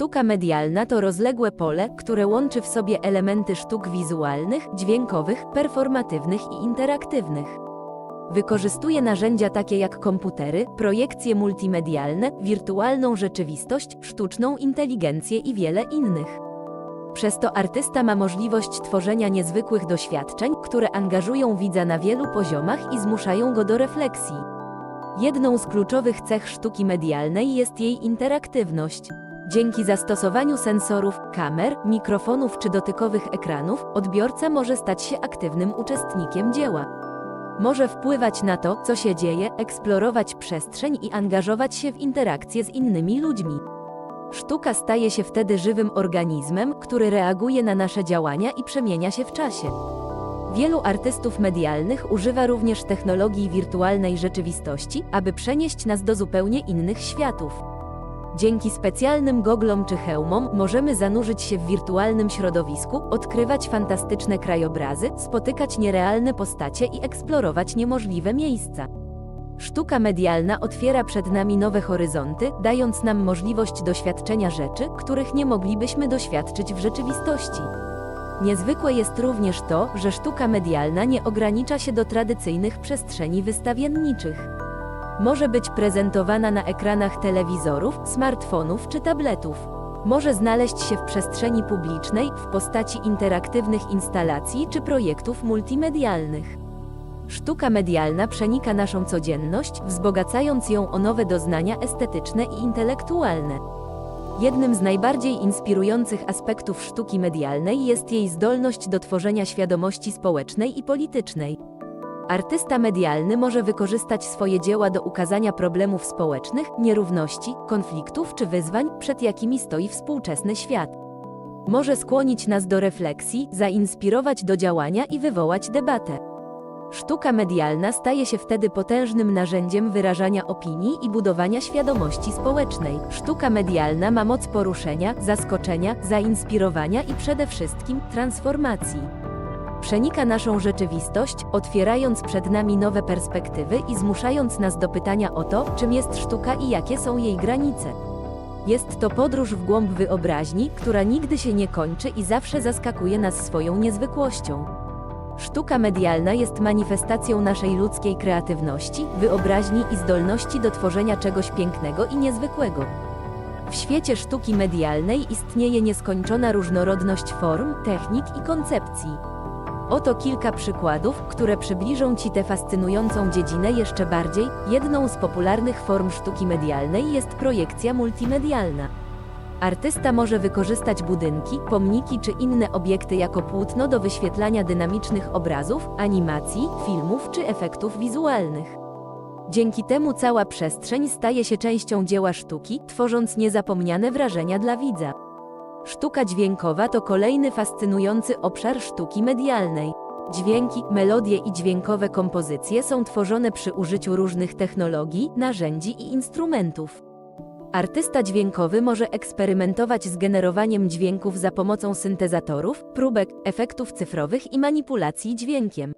Sztuka medialna to rozległe pole, które łączy w sobie elementy sztuk wizualnych, dźwiękowych, performatywnych i interaktywnych. Wykorzystuje narzędzia takie jak komputery, projekcje multimedialne, wirtualną rzeczywistość, sztuczną inteligencję i wiele innych. Przez to artysta ma możliwość tworzenia niezwykłych doświadczeń, które angażują widza na wielu poziomach i zmuszają go do refleksji. Jedną z kluczowych cech sztuki medialnej jest jej interaktywność. Dzięki zastosowaniu sensorów, kamer, mikrofonów czy dotykowych ekranów, odbiorca może stać się aktywnym uczestnikiem dzieła. Może wpływać na to, co się dzieje, eksplorować przestrzeń i angażować się w interakcje z innymi ludźmi. Sztuka staje się wtedy żywym organizmem, który reaguje na nasze działania i przemienia się w czasie. Wielu artystów medialnych używa również technologii wirtualnej rzeczywistości, aby przenieść nas do zupełnie innych światów. Dzięki specjalnym goglom czy hełmom możemy zanurzyć się w wirtualnym środowisku, odkrywać fantastyczne krajobrazy, spotykać nierealne postacie i eksplorować niemożliwe miejsca. Sztuka medialna otwiera przed nami nowe horyzonty, dając nam możliwość doświadczenia rzeczy, których nie moglibyśmy doświadczyć w rzeczywistości. Niezwykłe jest również to, że sztuka medialna nie ogranicza się do tradycyjnych przestrzeni wystawienniczych. Może być prezentowana na ekranach telewizorów, smartfonów czy tabletów. Może znaleźć się w przestrzeni publicznej w postaci interaktywnych instalacji czy projektów multimedialnych. Sztuka medialna przenika naszą codzienność, wzbogacając ją o nowe doznania estetyczne i intelektualne. Jednym z najbardziej inspirujących aspektów sztuki medialnej jest jej zdolność do tworzenia świadomości społecznej i politycznej. Artysta medialny może wykorzystać swoje dzieła do ukazania problemów społecznych, nierówności, konfliktów czy wyzwań, przed jakimi stoi współczesny świat. Może skłonić nas do refleksji, zainspirować do działania i wywołać debatę. Sztuka medialna staje się wtedy potężnym narzędziem wyrażania opinii i budowania świadomości społecznej. Sztuka medialna ma moc poruszenia, zaskoczenia, zainspirowania i przede wszystkim transformacji. Przenika naszą rzeczywistość, otwierając przed nami nowe perspektywy i zmuszając nas do pytania o to, czym jest sztuka i jakie są jej granice. Jest to podróż w głąb wyobraźni, która nigdy się nie kończy i zawsze zaskakuje nas swoją niezwykłością. Sztuka medialna jest manifestacją naszej ludzkiej kreatywności, wyobraźni i zdolności do tworzenia czegoś pięknego i niezwykłego. W świecie sztuki medialnej istnieje nieskończona różnorodność form, technik i koncepcji. Oto kilka przykładów, które przybliżą Ci tę fascynującą dziedzinę jeszcze bardziej. Jedną z popularnych form sztuki medialnej jest projekcja multimedialna. Artysta może wykorzystać budynki, pomniki czy inne obiekty jako płótno do wyświetlania dynamicznych obrazów, animacji, filmów czy efektów wizualnych. Dzięki temu cała przestrzeń staje się częścią dzieła sztuki, tworząc niezapomniane wrażenia dla widza. Sztuka dźwiękowa to kolejny fascynujący obszar sztuki medialnej. Dźwięki, melodie i dźwiękowe kompozycje są tworzone przy użyciu różnych technologii, narzędzi i instrumentów. Artysta dźwiękowy może eksperymentować z generowaniem dźwięków za pomocą syntezatorów, próbek, efektów cyfrowych i manipulacji dźwiękiem.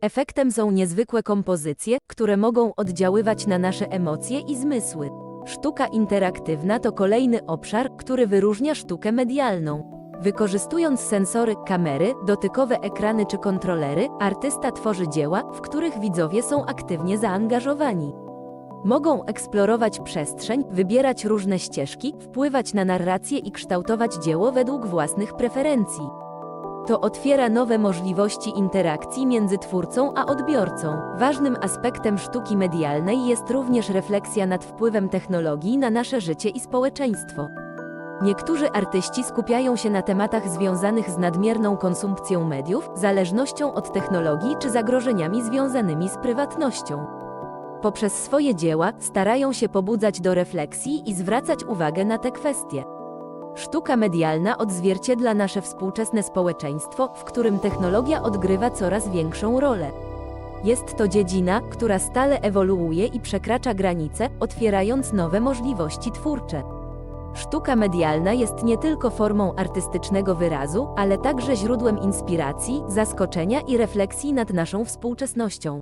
Efektem są niezwykłe kompozycje, które mogą oddziaływać na nasze emocje i zmysły. Sztuka interaktywna to kolejny obszar, który wyróżnia sztukę medialną. Wykorzystując sensory, kamery, dotykowe ekrany czy kontrolery, artysta tworzy dzieła, w których widzowie są aktywnie zaangażowani. Mogą eksplorować przestrzeń, wybierać różne ścieżki, wpływać na narrację i kształtować dzieło według własnych preferencji. To otwiera nowe możliwości interakcji między twórcą a odbiorcą. Ważnym aspektem sztuki medialnej jest również refleksja nad wpływem technologii na nasze życie i społeczeństwo. Niektórzy artyści skupiają się na tematach związanych z nadmierną konsumpcją mediów, zależnością od technologii czy zagrożeniami związanymi z prywatnością. Poprzez swoje dzieła starają się pobudzać do refleksji i zwracać uwagę na te kwestie. Sztuka medialna odzwierciedla nasze współczesne społeczeństwo, w którym technologia odgrywa coraz większą rolę. Jest to dziedzina, która stale ewoluuje i przekracza granice, otwierając nowe możliwości twórcze. Sztuka medialna jest nie tylko formą artystycznego wyrazu, ale także źródłem inspiracji, zaskoczenia i refleksji nad naszą współczesnością.